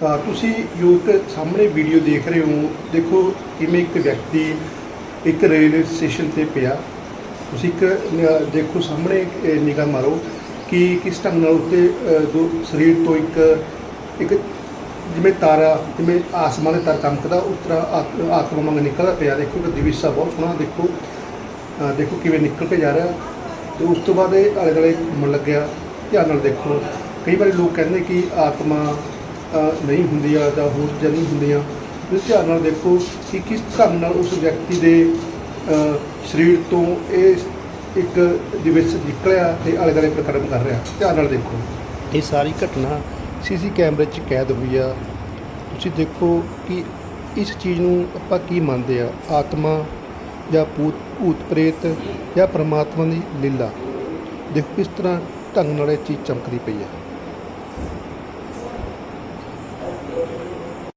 ਤਾਂ ਤੁਸੀਂ ਜੋ ਇੱਕ ਸਾਹਮਣੇ ਵੀਡੀਓ ਦੇਖ ਰਹੇ ਹੋ। ਦੇਖੋ ਕਿਵੇਂ ਇੱਕ ਵਿਅਕਤੀ ਇੱਕ ਰੇਲਵੇ ਸਟੇਸ਼ਨ ਤੇ ਪਿਆ। ਤੁਸੀਂ ਇੱਕ ਨ- ਦੇਖੋ ਸਾਹਮਣੇ ਨਿਗਾਹ ਮਾਰੋ ਕਿ ਕਿਸ ਢੰਗ ਨਾਲ ਉੱਤੇ ਜੋ ਸਰੀਰ ਤੋਂ ਇੱਕ ਇੱਕ ਜਿਵੇਂ ਤਾਰਾ ਜਿਵੇਂ ਆਸਮਾਨ ਦੇ ਤਾਰ ਚਮਕਦਾ ਉਸ ਤਰ੍ਹਾਂ ਆਤ- ਆਤਮਾ ਵਾਂਗ ਨਿਕਲਦਾ ਪਿਆ। ਦੇਖੋ ਕਿ ਦਿਵਿਸ਼ਾ ਬਹੁਤ ਸੋਹਣਾ ਦੇਖੋ ਅ, ਦੇਖੋ ਕਿਵੇਂ ਨਿਕਲ ਕੇ ਜਾ ਰਿਹਾ। ਤੇ ਉਸ ਤੋਂ ਬਾਅਦ ਇਹ ਆਲੇ ਦੁਆਲੇ ਘੁੰਮਣ ਲੱਗਿਆ। ਧਿਆਨ ਨਾਲ ਦੇਖੋ। ਕਈ ਵਾਰੀ ਲੋਕ ਕਹਿੰਦੇ ਕਿ ਆਤਮਾ ਨਹੀਂ ਹੁੰਦੀਆਂ ਜਾਂ ਹੋਰ ਚੀਜ਼ਾਂ ਨਹੀਂ ਹੁੰਦੀਆਂ। ਤੁਸੀਂ ਧਿਆਨ ਨਾਲ ਦੇਖੋ ਕਿ ਕਿਸ ਢੰਗ ਨਾਲ ਉਸ ਵਿਅਕਤੀ ਦੇ ਸਰੀਰ ਤੋਂ ਇਹ ਇੱਕ ਦਿਵਸ ਨਿਕਲਿਆ ਤੇ ਆਲੇ ਦੁਆਲੇ ਪ੍ਰਕਰਮ ਕਰ ਰਿਹਾ। ਧਿਆਨ ਨਾਲ ਦੇਖੋ। ਇਹ ਸਾਰੀ ਘਟਨਾ ਸੀਸੀ ਕੈਮਰੇ 'ਚ ਕੈਦ ਹੋਈ ਆ। ਤੁਸੀਂ ਦੇਖੋ ਕਿ ਇਸ ਚੀਜ਼ ਨੂੰ ਆਪਾਂ ਕੀ ਮੰਨਦੇ ਆ? ਆਤਮਾ ਜਾਂ ਭੂਤ ਭੂਤ ਪ੍ਰੇਤ ਜਾਂ ਪਰਮਾਤਮਾ ਦੀ ਲੀਲਾ। ਦੇਖੋ ਕਿਸ ਤਰ੍ਹਾਂ ਢੰਗ ਨਾਲ ਇਹ ਚੀਜ਼ ਚਮਕਦੀ ਪਈ ਹੈ